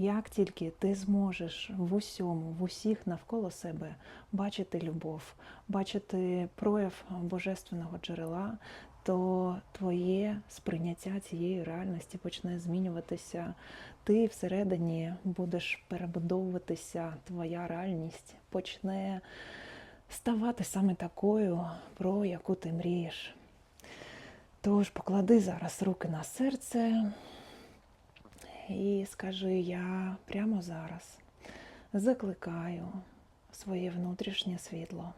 Як тільки ти зможеш в усьому, в усіх навколо себе бачити любов, бачити прояв божественного джерела, то твоє сприйняття цієї реальності почне змінюватися. Ти всередині будеш перебудовуватися, твоя реальність почне ставати саме такою, про яку ти мрієш. Тож поклади зараз руки на серце і скажи, я прямо зараз закликаю своє внутрішнє світло.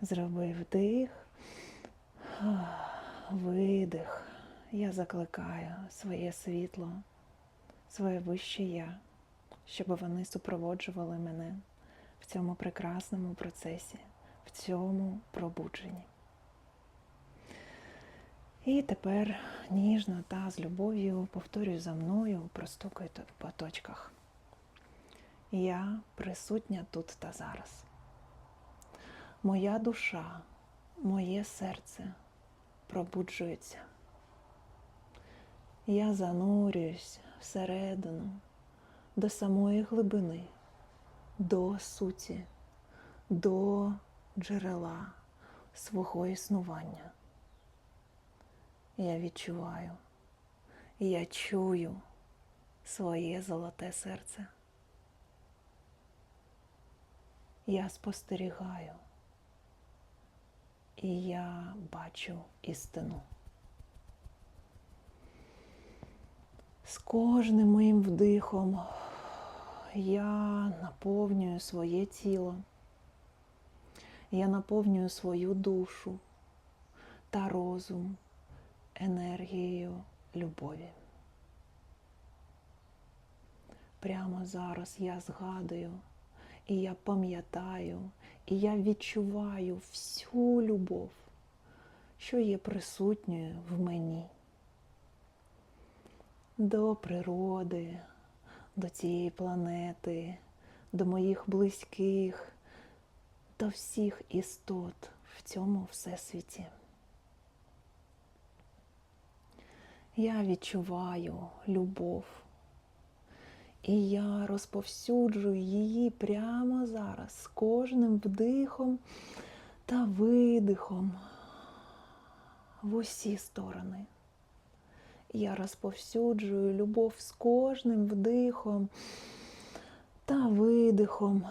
Зроби вдих, видих. Я закликаю своє світло, своє вище я, щоб вони супроводжували мене в цьому прекрасному процесі, в цьому пробудженні. І тепер ніжно та з любов'ю повторюй за мною, простукай тут по точках. Я присутня тут та зараз. Моя душа, моє серце пробуджується. Я занурююсь всередину до самої глибини, до суті, до джерела свого існування. Я відчуваю, я чую своє золоте серце. Я спостерігаю і я бачу істину. З кожним моїм вдихом я наповнюю своє тіло, я наповнюю свою душу та розум енергією любові. Прямо зараз я згадую, і я пам'ятаю, і я відчуваю всю любов, що є присутньою в мені. До природи, до цієї планети, до моїх близьких, до всіх істот в цьому всесвіті. Я відчуваю любов. І я розповсюджую її прямо зараз з кожним вдихом та видихом в усі сторони. Я розповсюджую любов з кожним вдихом та видихом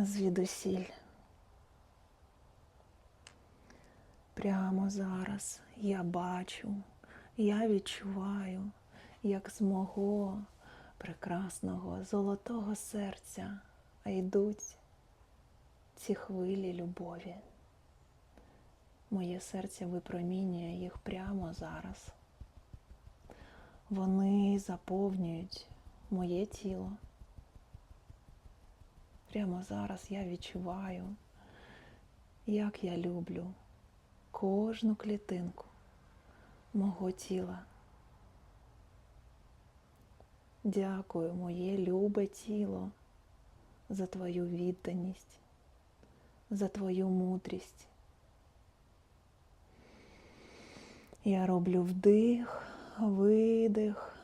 звідусіль. Прямо зараз я бачу, я відчуваю, як з мого прекрасного золотого серця йдуть ці хвилі любові. Моє серце випромінює їх прямо зараз. Вони заповнюють моє тіло. Прямо зараз я відчуваю, як я люблю кожну клітинку мого тіла. Дякую, моє любе тіло, за твою відданість, за твою мудрість. Я роблю вдих, видих,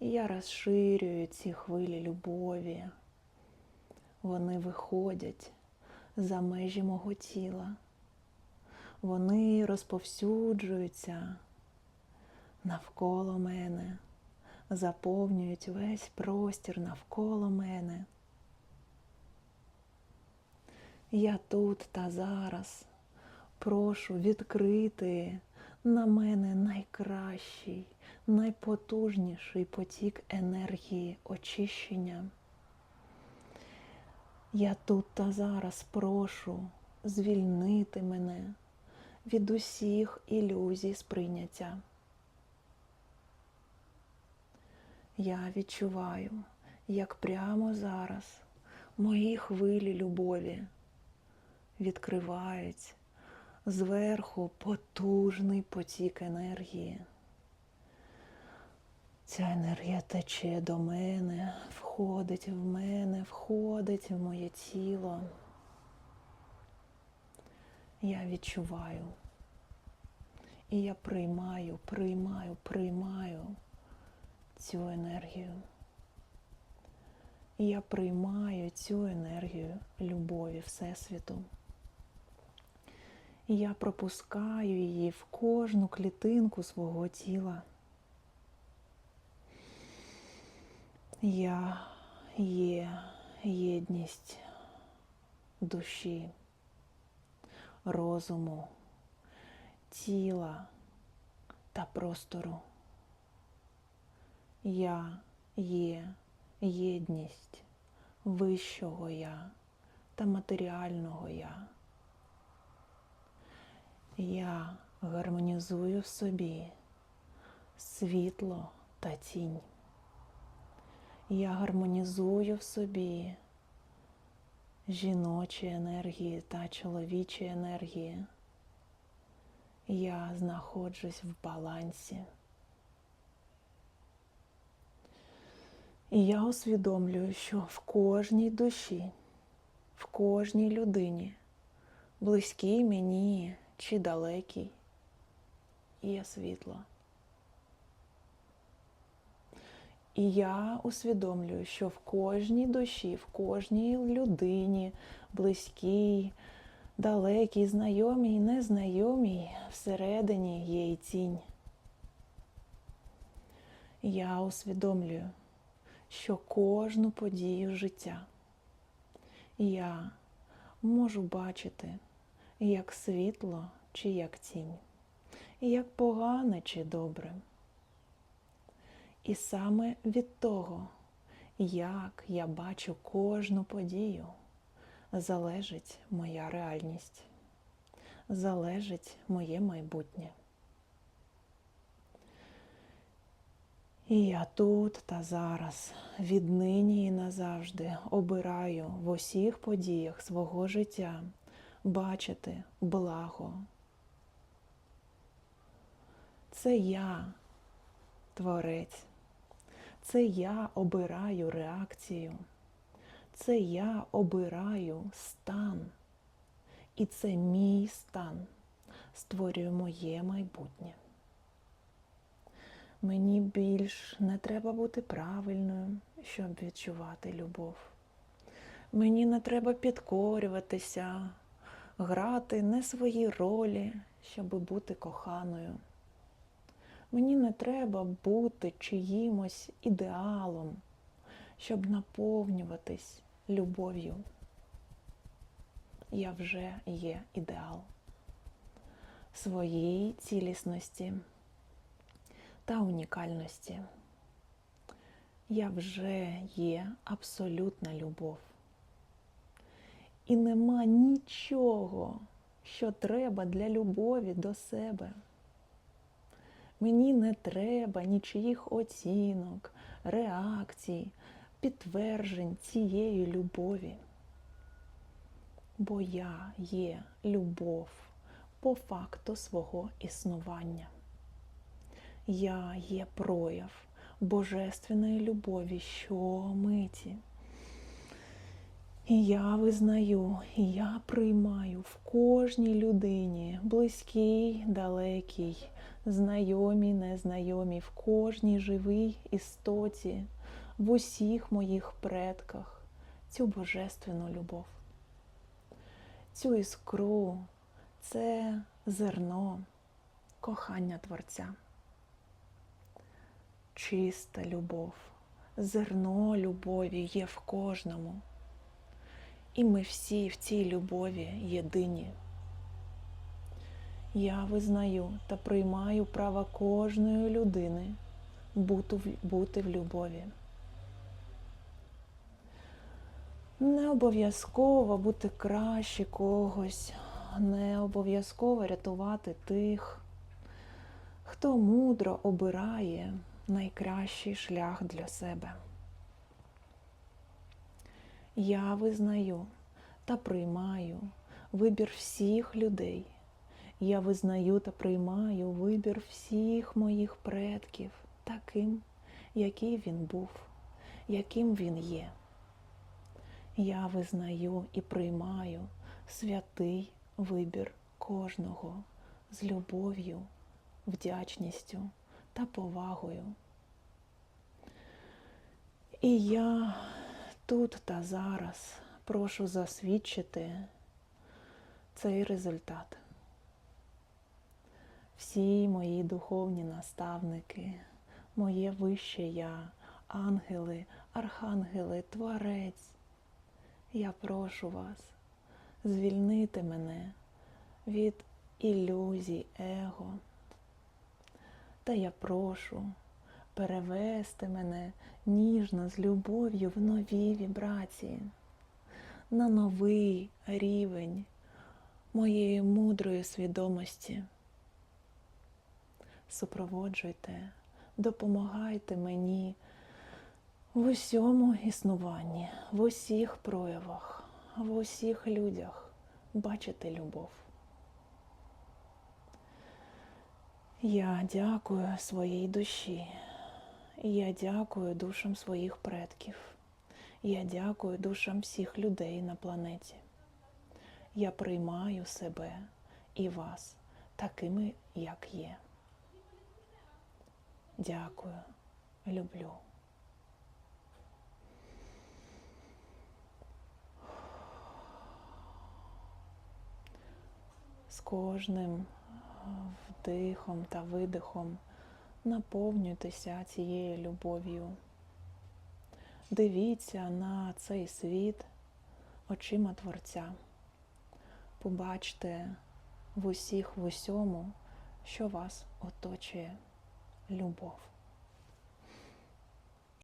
і я розширюю ці хвилі любові. Вони виходять за межі мого тіла. Вони розповсюджуються навколо мене заповнюють весь простір навколо мене. Я тут та зараз прошу відкрити на мене найкращий, найпотужніший потік енергії очищення. Я тут та зараз прошу звільнити мене від усіх ілюзій сприйняття. Я відчуваю, як прямо зараз мої хвилі любові відкривають зверху потужний потік енергії. Ця енергія тече до мене, входить в мене, входить в моє тіло. Я відчуваю. І я приймаю, приймаю, приймаю цю енергію. І я приймаю цю енергію любові Всесвіту. І я пропускаю її в кожну клітинку свого тіла. Я є єдність душі, розуму, тіла та простору. Я є єдність вищого я та матеріального я. Я гармонізую в собі світло та тінь. Я гармонізую в собі жіночі енергії та чоловічі енергії. Я знаходжусь в балансі. І я усвідомлюю, що в кожній душі, в кожній людині, близькій мені чи далекій, є світло. І я усвідомлюю, що в кожній душі, в кожній людині, близькій, далекій, знайомій, незнайомій, всередині є і тінь. Я усвідомлюю, що кожну подію життя я можу бачити як світло чи як тінь, як погане чи добре. І саме від того, як я бачу кожну подію, залежить моя реальність, залежить моє майбутнє. І я тут та зараз, віднині і назавжди обираю в усіх подіях свого життя бачити благо. Це я, творець, це я обираю реакцію, це я обираю стан. І це мій стан створює моє майбутнє. Мені більш не треба бути правильною, щоб відчувати любов. Мені не треба підкорюватися, грати не свої ролі, щоб бути коханою. Мені не треба бути чиїмось ідеалом, щоб наповнюватись любов'ю. Я вже є ідеал своєї цілісності та унікальності. Я вже є абсолютна любов. І нема нічого, що треба для любові до себе. Мені не треба нічиїх оцінок, реакцій, підтверджень цієї любові. Бо я є любов по факту свого існування. Я є прояв божественної любові щомиті. І я визнаю, я приймаю в кожній людині, близькій, далекій, знайомій, незнайомій, в кожній живій істоті, в усіх моїх предках цю божественну любов. Цю іскру це зерно кохання Творця. Чиста любов, зерно любові є в кожному. І ми всі в цій любові єдині. Я визнаю та приймаю право кожної людини бути в любові. Не обов'язково бути краще когось, не обов'язково рятувати тих, хто мудро обирає найкращий шлях для себе. Я визнаю та приймаю вибір всіх людей. Я визнаю та приймаю вибір всіх моїх предків таким, який він був, яким він є. Я визнаю і приймаю святий вибір кожного з любов'ю, вдячністю та повагою. І я тут та зараз прошу засвідчити цей результат. Всі мої духовні наставники, моє вище я, ангели, архангели, творець. Я прошу вас звільнити мене від ілюзій его. Та я прошу перевести мене ніжно з любов'ю в нові вібрації, на новий рівень моєї мудрої свідомості. Супроводжуйте, допомагайте мені в усьому існуванні, в усіх проявах, в усіх людях бачити любов. Я дякую своїй душі. Я дякую душам своїх предків. Я дякую душам всіх людей на планеті. Я приймаю себе і вас такими, як є. Дякую, люблю. З кожним вдихом та видихом наповнюйтеся цією любов'ю. Дивіться на цей світ очима Творця. Побачте в усіх в усьому, що вас оточує любов.